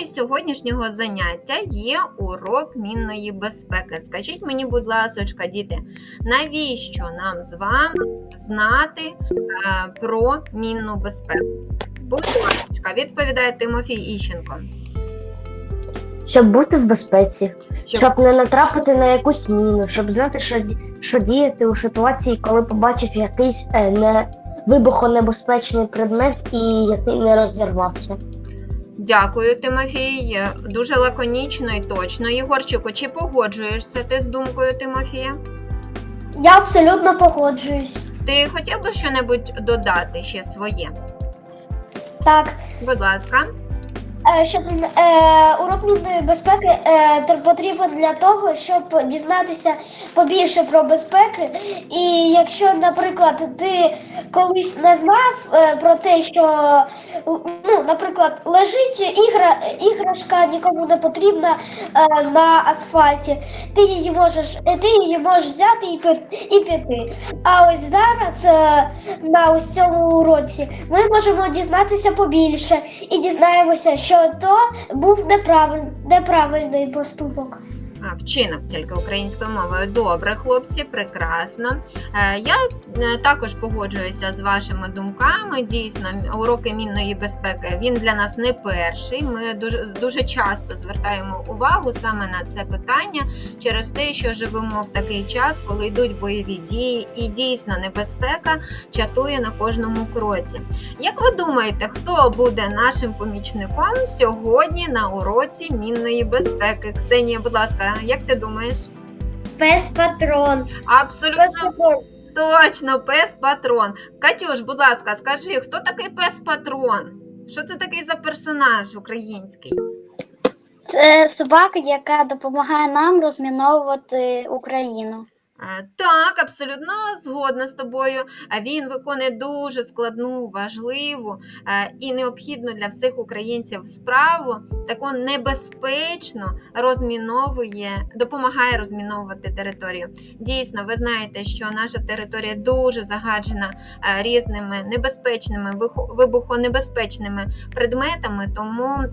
Темою сьогоднішнього заняття є урок мінної безпеки. Скажіть мені, будь ласка, діти, навіщо нам з вами знати е, про мінну безпеку? Будь ласка, відповідає Тимофій Іщенко. Щоб бути в безпеці, Щоб- щоб не натрапити на якусь міну, щоб знати, що, що діяти у ситуації, коли побачив якийсь е, не вибухонебезпечний предмет і який не розірвався. Дякую, Тимофій. Дуже лаконічно і точно. Єгорчику, чи погоджуєшся ти з думкою Тимофія? Я абсолютно погоджуюсь. Ти хотів би щось додати ще своє? Так, Будь ласка. Е, щоб е, урок мінної безпеки е, потрібен для того, щоб дізнатися побільше про безпеки. І якщо, наприклад, ти колись не знав про те, що ну, наприклад, лежить ігра, іграшка нікому не потрібна на асфальті, ти її можеш, ти її можеш взяти і, і піти. А ось зараз на ось цьому уроці ми можемо дізнатися побільше і дізнаємося, що то був неправиль, неправильний поступок. Вчинок тільки українською мовою. Добре, хлопці, прекрасно. Е, Я е, також погоджуюся з вашими думками. Дійсно, уроки мінної безпеки він для нас не перший. Ми дуже дуже часто звертаємо увагу саме на це питання через те, що живемо в такий час, коли йдуть бойові дії, і дійсно небезпека чатує на кожному кроці. Як ви думаєте, хто буде нашим помічником сьогодні на уроці мінної безпеки? Ксенія, будь ласка, як ти думаєш? Пес патрон. Абсолютно точно, пес патрон. Катюш, будь ласка, скажи, хто такий пес патрон? Що це такий за персонаж український? Це собака, яка допомагає нам розміновувати Україну. Е, Так, абсолютно згодна з тобою. Е, Він виконує дуже складну, важливу е, і необхідну для всіх українців справу, таку небезпечно розміновує, допомагає розміновувати територію. Дійсно, ви знаєте, що наша територія дуже загаджена різними небезпечними, вибухонебезпечними предметами, тому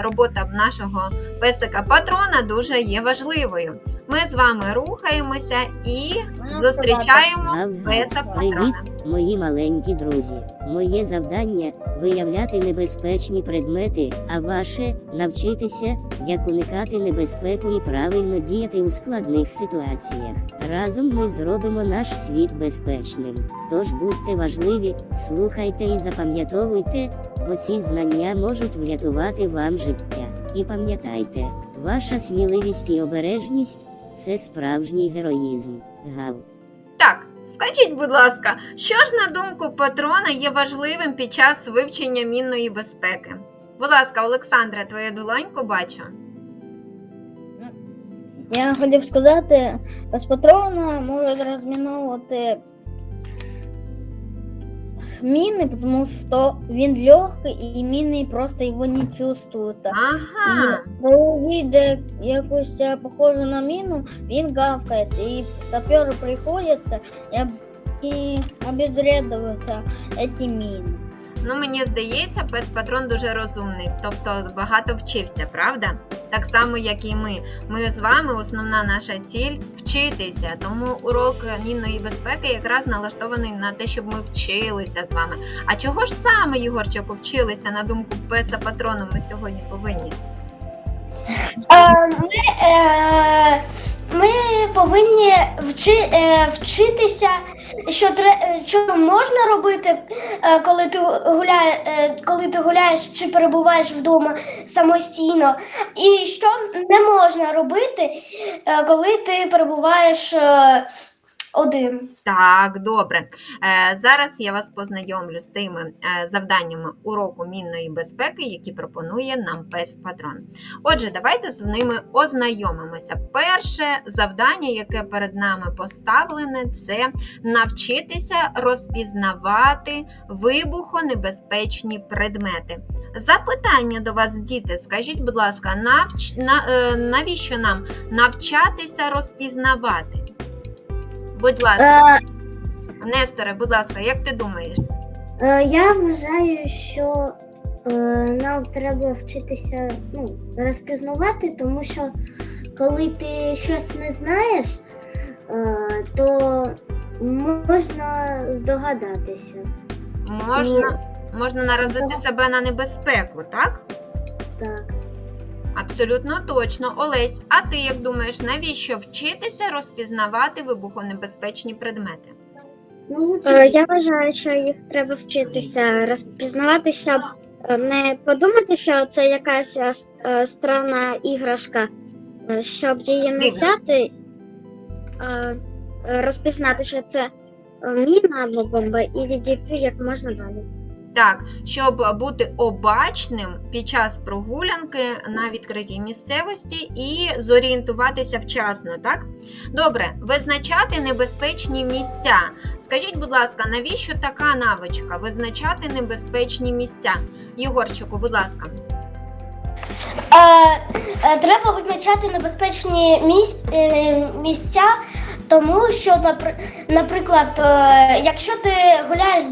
робота нашого песика патрона дуже є важливою. Ми з вами рухаємося і зустрічаємо Гав-гав. Привіт, мої маленькі друзі. Моє завдання виявляти небезпечні предмети, а ваше навчитися, як уникати небезпеку і правильно діяти у складних ситуаціях. Разом ми зробимо наш світ безпечним. Тож будьте важливі, слухайте і запам'ятовуйте, бо ці знання можуть врятувати вам життя. І пам'ятайте, ваша сміливість і обережність це справжній героїзм. Гав. Так, скажіть, будь ласка, що ж на думку патрона є важливим під час вивчення мінної безпеки? Будь ласка, Олександра, твою долоньку бачу. Я хотів сказати, без патрона можуть розміновувати міни, тому що він легкий і міни просто його не чувствуют. Ага. Коли видить якусь е, похожу на міну, він гавкає. І сапери приходять і, об- эти обезвредують міни. Ну, мені здається, пес патрон дуже розумний, тобто багато вчився, правда? Так само, як і ми. Ми з вами, основна наша ціль вчитися. Тому урок мінної безпеки якраз налаштований на те, щоб ми вчилися з вами. А чого ж саме, Єгорчику, вчилися на думку песа патрона ми сьогодні повинні? Е, ми, е, ми повинні вчи, е, вчитися, що, е, що можна робити, е, коли ти, гуляє, е, коли ти гуляєш чи перебуваєш вдома самостійно, і що не можна робити, коли ти перебуваєш один. Так, добре. Е, зараз я вас познайомлю з тими е, завданнями уроку мінної безпеки, які пропонує нам пес патрон. Отже, давайте з ними ознайомимося. Перше завдання, яке перед нами поставлене, це навчитися розпізнавати вибухонебезпечні предмети. Запитання до вас, діти, скажіть, будь ласка, навч... на... е, навіщо нам навчатися розпізнавати? Будь ласка. Е, Несторе, будь ласка, як ти думаєш? е, я вважаю, що Е, Нам треба вчитися ну, розпізнавати, тому що коли ти щось не знаєш, е, то можна здогадатися. Можна, можна наразити себе на небезпеку, так? Так. Абсолютно точно. Олесь, а ти як думаєш, навіщо вчитися розпізнавати вибухонебезпечні предмети? Ну, Е, Я вважаю, що їх треба вчитися розпізнавати, щоб е, не подумати, що це якась е, странна іграшка, щоб її не взяти, а розпізнати, що це міна або бомба, і відійти як можна далі. Так, щоб бути обачним під час прогулянки на відкритій місцевості і зорієнтуватися вчасно, так? Добре, визначати небезпечні місця. Скажіть, будь ласка, навіщо така навичка визначати небезпечні місця? Єгорчику, будь ласка. Е, е, треба визначати небезпечні місць, е, місця, тому що, напр- наприклад, е, якщо ти гуляєш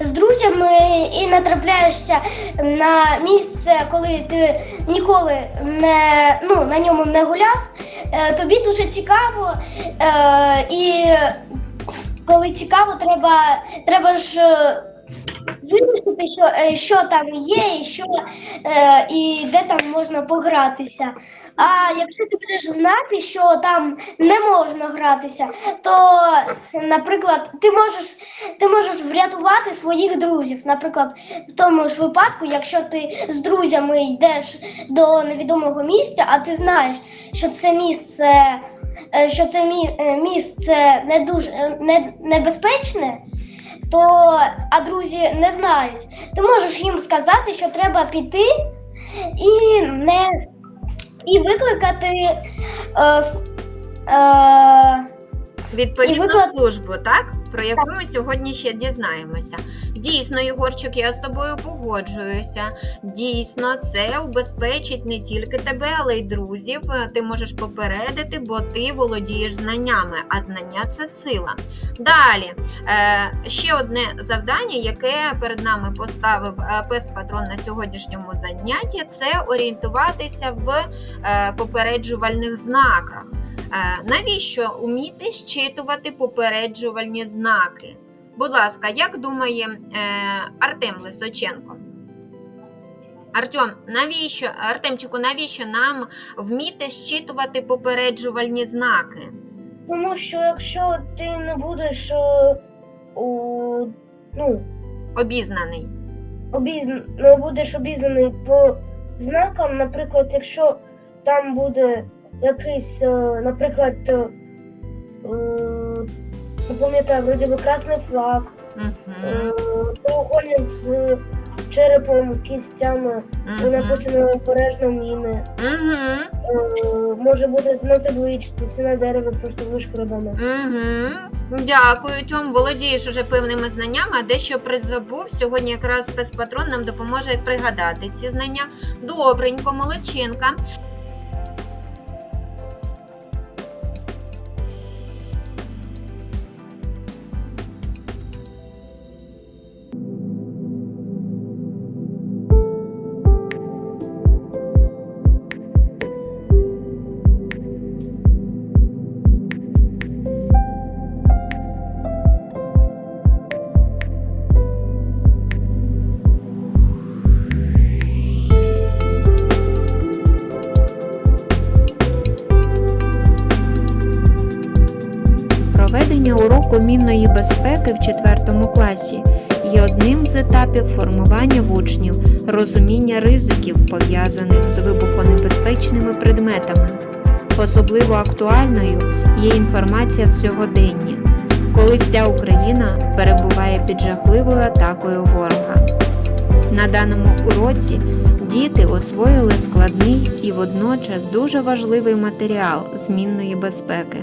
з друзями і натрапляєшся на місце, коли ти ніколи не, ну, на ньому не гуляв, е, тобі дуже цікаво. Е, і коли цікаво, треба, треба ж. Вирішити, що, е, що там є, і що е, і де там можна погратися. А якщо ти будеш знати, що там не можна гратися, то, наприклад, ти можеш, ти можеш врятувати своїх друзів. Наприклад, в тому ж випадку, якщо ти з друзями йдеш до невідомого місця, а ти знаєш, що це місце, е, що це місце не дуже не, небезпечне. То, а друзі не знають. Ти можеш їм сказати, що треба піти і не і викликати е, е, Відповідну І виклад- службу, так? Про яку ми сьогодні ще дізнаємося. Дійсно, Єгорчик, я з тобою погоджуюся. Дійсно, це убезпечить не тільки тебе, але й друзів. Ти можеш попередити, бо ти володієш знаннями, а знання це сила. Далі, е, ще одне завдання, яке перед нами поставив е, пес патрон на сьогоднішньому занятті, це орієнтуватися в е, попереджувальних знаках. Е, Навіщо уміти щитувати попереджувальні знаки? Будь ласка, як думає е, Артем Лисоченко? Артем, навіщо, Артемчику, навіщо нам вміти щитувати попереджувальні знаки? Тому що якщо ти не будеш е, у, ну, Обізнаний. обізн... не будеш обізнаний по знакам, наприклад, якщо там буде якийсь, е, наприклад, е, е, не пам'ятаю, вроді би красний флаг, треугольник з черепом, кістями, написано обережно міни. Може бути на табличці, це на дереві просто вишкребано. Дякую, Тьом. Володієш уже певними знаннями, а дещо призабув. Сьогодні якраз спецпатрон нам допоможе пригадати ці знання. Добренько, молодчинка. Проведення уроку мінної безпеки в 4 класі є одним з етапів формування в учнів розуміння ризиків, пов'язаних з вибухонебезпечними предметами. Особливо актуальною є інформація в сьогоденні, коли вся Україна перебуває під жахливою атакою ворога. На даному уроці діти освоїли складний і водночас дуже важливий матеріал змінної безпеки.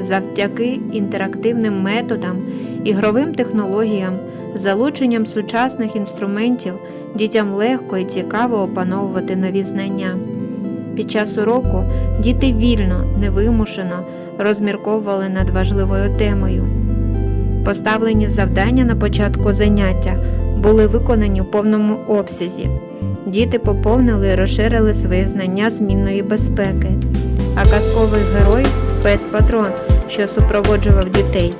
Завдяки інтерактивним методам, ігровим технологіям, залученням сучасних інструментів дітям легко і цікаво опановувати нові знання. Під час уроку діти вільно, невимушено розмірковували над важливою темою. Поставлені завдання на початку заняття були виконані у повному обсязі. Діти поповнили і розширили свої знання змінної безпеки. А казковий герой пес Патрон, що супроводжував дітей,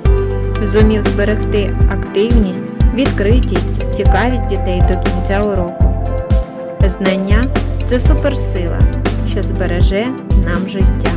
зумів зберегти активність, відкритість, цікавість дітей до кінця уроку. Знання це суперсила, що збереже нам життя.